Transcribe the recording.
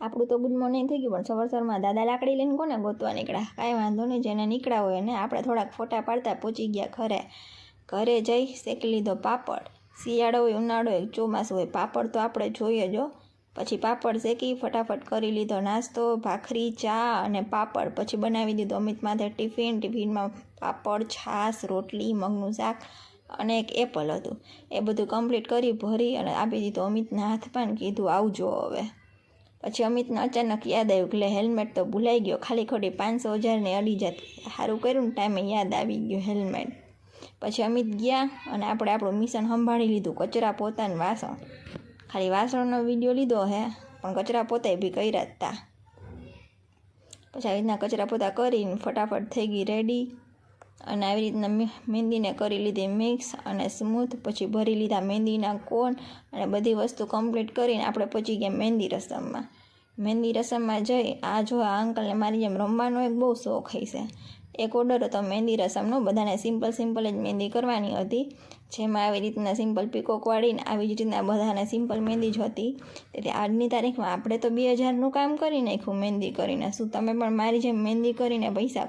આપણું તો good morning થઈ ગયું, પણ સવાર સવારમાં દાદા લાકડી લઈને કોને ગોતવા નીકળ્યા? કાંઈ વાંધો નહીં, જેને નીકળ્યા હોય ને આપણે થોડાક ફોટા પાડતા પહોંચી ગયા ઘરે. ઘરે જઈ શેકી લીધો પાપડ. શિયાળો હોય, ઉનાળો હોય, ચોમાસું હોય, પાપડ તો આપણે જોઈએ જો. પછી પાપડ શેકી, ફટાફટ કરી લીધો નાસ્તો, ભાખરી, ચા અને પાપડ. પછી બનાવી દીધો અમિત માથે ટિફિન. ટિફિનમાં પાપડ, છાશ, રોટલી, મગનું શાક અને એક એપલ હતું. એ બધું કમ્પ્લીટ કરી ભરી અને આપી દીધું અમિતના હાથમાં પણ કીધું, આવજો હવે. પછી અમિતને અચાનક યાદ આવ્યું કે હેલ્મેટ તો ભૂલાઈ ગયો. ખાલી ખોટી પાંચસો હજારની અડી જતી. સારું કર્યું ને ટાઈમે યાદ આવી ગયું હેલ્મેટ પછી અમિત ગયા અને આપણે આપણું મિશન સંભાળી લીધું. કચરા પોતાને વાસણ. ખાલી વાસણનો વીડિયો લીધો હે, પણ કચરા પોતે બી કર્યા હતા પછી આવી રીતના કચરા પોતા કરીને ફટાફટ થઈ ગઈ રેડી અને આવી રીતના મહેંદીને કરી લીધી મિક્સ અને સ્મૂથ. પછી ભરી લીધા મહેંદીના કોન અને બધી વસ્તુ કમ્પ્લીટ કરીને આપણે પહોંચી ગયા મહેંદી રસમમાં. મહેંદી રસમમાં જઈ, આ જો આ અંકલને મારી જેમ રમવાનો એક બહુ શોખ છે એક ઓર્ડર હતો મહેંદી રસમનો, બધાને સિમ્પલ સિમ્પલ જ મહેંદી કરવાની હતી. જેમાં આવી રીતના સિમ્પલ પીકોક વાળીને આવી જ રીતના બધાને સિમ્પલ મહેંદી જ હતી. તેથી આજની તારીખમાં આપણે તો બે હજારનું કામ કરી નાખ્યું મહેંદી કરીને. શું તમે પણ મારી જેમ મહેંદી કરીને પૈસા